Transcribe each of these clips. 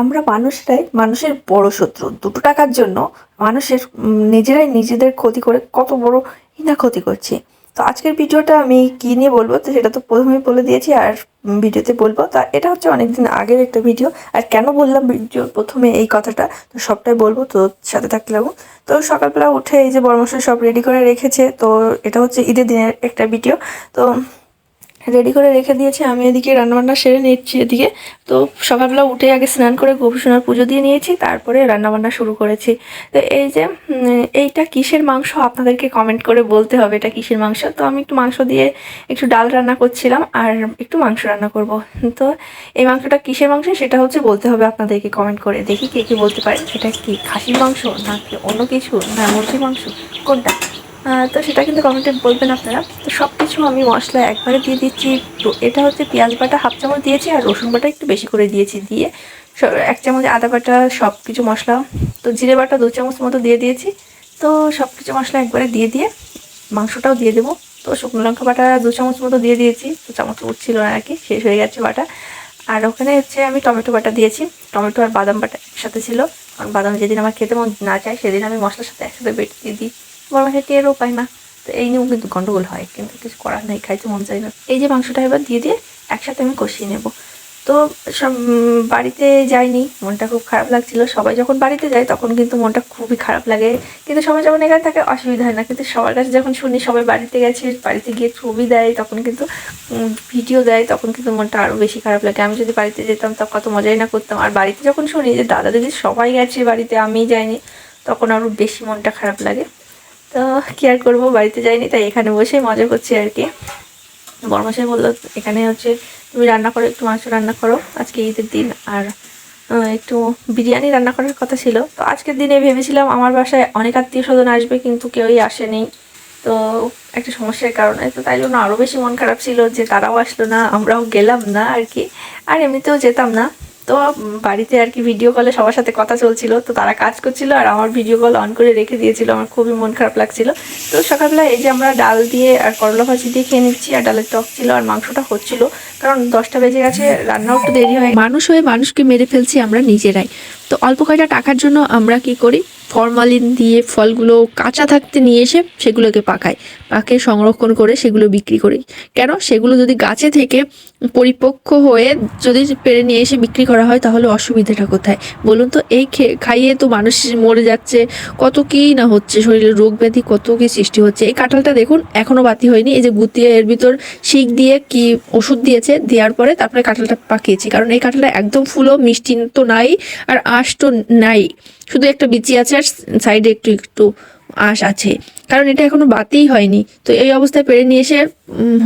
আমরা মানুষরাই মানুষের বড় শত্রু। দুটো টাকার জন্য মানুষের নিজেরাই নিজেদের ক্ষতি করে কত বড় হিনা ক্ষতি করছি। তো আজকের ভিডিওটা আমি কি নিয়ে বলব, তো সেটা তো প্রথমেই বলে দিয়েছি আর ভিডিওতে বলব। তা এটা হচ্ছে অনেকদিন আগের একটা ভিডিও। আর কেন বললাম ভিডিও প্রথমে এই কথাটা, তো সবটাই বলব, তো সাথে থাকতে লাগবো তো সকালবেলা উঠে এই যে বড়মশাই সব রেডি করে রেখেছে, তো এটা হচ্ছে ঈদের দিনের একটা ভিডিও। তো রেডি করে রেখে দিয়েছি, আমি এদিকে রান্নাবান্না সেরে নিচ্ছি এদিকে। তো সকালবেলা উঠে আগে স্নান করে গোপীসোনার পুজো দিয়ে নিয়েছি, তারপরে রান্নাবান্না শুরু করেছি। তো এই যে এইটা কিসের মাংস আপনাদেরকে কমেন্ট করে বলতে হবে, এটা কিসের মাংস? তো আমি একটু মাংস দিয়ে একটু ডাল রান্না করছিলাম, আর একটু মাংস রান্না করব। তো এই মাংসটা কিসের মাংস সেটা হচ্ছে বলতে হবে আপনাদেরকে কমেন্ট করে। দেখি কে কী বলতে পারে, সেটা কি খাসির মাংস না অন্য কিছু, না মুরগির মাংস, কোনটা? তো সেটা কিন্তু কমেন্টে বলবেন আপনারা। তো সব কিছু আমি মশলা একবারে দিয়ে দিচ্ছি। তো এটা হচ্ছে পেঁয়াজ বাটা হাফ চামচ দিয়েছি আর রসুন বাটা একটু বেশি করে দিয়েছি দিয়ে। এক চামচ আদা বাটা সব কিছু মশলা। তো জিরে বাটা দু চামচ মতো দিয়ে দিয়েছি। তো সব কিছু মশলা একবারে দিয়ে দিয়ে মাংসটাও দিয়ে দেবো। তো শুকনো লঙ্কা বাটা দু চামচ মতো দিয়ে দিয়েছি। দু চামচ উঠছিল না আর কি, শেষ হয়ে গেছে বাটা। আর ওখানে হচ্ছে আমি টমেটো বাটা দিয়েছি। টমেটো আর বাদাম বাটা একসাথে ছিল। কারণ বাদাম যেদিন আমার খেতে মন না চায়, সেদিন আমি মশলার সাথে একসাথে বেটে দিয়ে দিই। বড় মাসে টেরও পায় না। তো এই নিয়েও কিন্তু গন্ডগোল হয়, কিন্তু কিছু করার নেই, খাইতে মন চাই না। এই যে মাংসটা এবার দিয়ে দিয়ে একসাথে আমি কষিয়ে নেব। তো সব বাড়িতে যাইনি, মনটা খুব খারাপ লাগছিল। সবাই যখন বাড়িতে যায় তখন কিন্তু মনটা খুবই খারাপ লাগে। কিন্তু সবাই যখন এখানে থাকে, অসুবিধা হয় না। কিন্তু সবার কাছে যখন শুনি, সবাই বাড়িতে গেছে, বাড়িতে গিয়ে ছবি দেয়, তখন কিন্তু ভিডিও দেয়, তখন কিন্তু মনটা আরও বেশি খারাপ লাগে। আমি যদি বাড়িতে যেতাম তখন কত মজাই না করতাম। আর বাড়িতে যখন শুনি যে দাদা দিদি সবাই গেছে বাড়িতে আমি যাইনি, তখন আরও বেশি মনটা খারাপ লাগে। তো কি আর করব? বাড়িতে যাইনি, তাই এখানে বসে মজা করছি আর কি। বড়মশাই বলল, এখানে হচ্ছে তুমি রান্না করো, একটু মাংস রান্না করো, আজকে ঈদের দিন। আর একটু বিরিয়ানি রান্না করার কথা ছিল। তো আজকের দিনে ভেবেছিলাম আমার বাসায় অনেক আত্মীয় স্বজন আসবে, কিন্তু কেউই আসেনি তো একটা সমস্যার কারণে, তো তাই জন্য আরও বেশি মন খারাপ ছিল যে তারাও আসলো না, আমরাও গেলাম না আর কি। আর এমনিতেও যেতাম না। তো বাড়িতে আর কি ভিডিও কলে সবার সাথে কথা চলছিল, তো তারা কাজ করছিল আর আমার ভিডিও কল অন করে রেখে দিয়েছিল, আমার খুবই মন খারাপ লাগছিল। তো সকালবেলা এই যে আমরা ডাল দিয়ে আর করলা ভাজি দিয়ে খেয়ে নিচ্ছি আর ডালের টক ছিল আর মাংসটা হচ্ছিল, কারণ দশটা বেজে গেছে, রান্নাও একটু দেরি হয় মানুষ হয়ে মানুষকে মেরে ফেলছি আমরা নিজেরাই। তো অল্প কয়টা টাকার জন্য আমরা কি করি? ফরমালিন দিয়ে ফলগুলো কাঁচা থাকতে নিয়ে এসে সেগুলোকে পাকাই। পাকে সংরক্ষণ করে সেগুলো বিক্রি করি। কেন? সেগুলো যদি গাছে থেকে পরিপক্ক হয়ে যদি পেরে নিয়ে এসে বিক্রি করা হয়, তাহলে অসুবিধাটা কোথায়? বলুন তো, এই খাইয়ে তো মানুষ মরে যাচ্ছে। কত কি না হচ্ছে? শরীরে রোগ ব্যাধি কত কি সৃষ্টি হচ্ছে? এই কাঁঠালটা দেখুন, এখনও বাতি হয়নি। এই যে গুতিয়ে এর ভিতর শিক দিয়ে কি ওষুধ দিয়েছে, দেওয়ার পরে তারপরে কাঁঠালটা পাকিয়েছি। কারণ এই কাঁঠালটা একদম ফুলও, মিষ্টি তো নাই, আর আঁশ তো নাই। শুধু একটা বিচি আছে, আর সাইডে একটু একটু আঁশ আছে। কারণ এটা এখনও বাতিই হয়নি। তো এই অবস্থায় পেরে নিয়ে এসে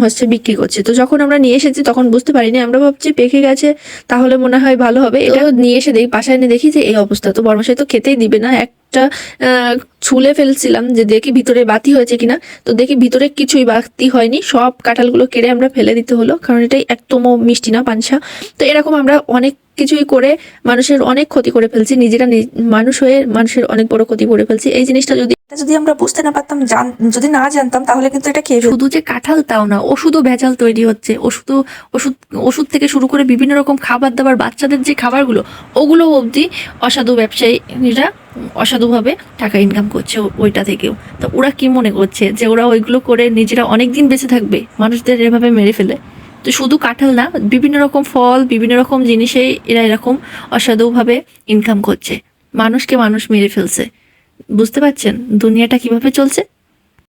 হচ্ছে বিক্রি করছে। তো যখন আমরা নিয়ে এসেছি তখন বুঝতে পারিনি। আমরা ভাবছি পেকে গেছে তাহলে মনে হয় ভালো হবে। এটা নিয়ে এসে দেখি বাসায় এনে দেখি যে এই অবস্থা। তো বর্মশাই তো খেতেই দিবে না। একটা ছুলে ফেলছিলাম যে দেখি ভিতরে বাতি হয়েছে কিনা। তো দেখি ভিতরে কিছুই বাতি হয়নি। সব কাঁঠালগুলো কেড়ে আমরা ফেলে দিতে হলো। কারণ এটাই একদমও মিষ্টি না পানসা। তো এরকম আমরা অনেক কিছুই করে মানুষের অনেক ক্ষতি করে ফেলছি। নিজেরা নিজ- মানুষ হয়ে মানুষের অনেক বড় ক্ষতি করে ফেলছি। এই জিনিসটা যদি যদি আমরা বুঝতে না পারতাম জান- যদি না জানতাম তাহলে কিন্তু এটা খেয়ে শুধু যে কাঁঠাল তাও না। ওষুধও ভেজাল তৈরি হচ্ছে। ওষুধও, ওষুধ ওষুধ থেকে শুরু করে বিভিন্ন রকম খাবার দাবার, বাচ্চাদের যে খাবারগুলো, ওগুলো অবধি অসাধু ব্যবসায়ীরা অসাধুভাবে টাকা ইনকাম করছে ওইটা থেকেও। তো ওরা কি মনে করছে যে ওরা ওইগুলো করে নিজেরা অনেক দিন বেঁচে থাকবে? মানুষদের এভাবে মেরে ফেলে। তো শুধু কাঁঠাল না, বিভিন্ন রকম ফল, বিভিন্ন রকম জিনিসে এরা এরকম অসাধুভাবে ইনকাম করছে। মানুষকে মানুষ মেরে ফেলছে। বুঝতে পারছেন? দুনিয়াটা কীভাবে চলছে?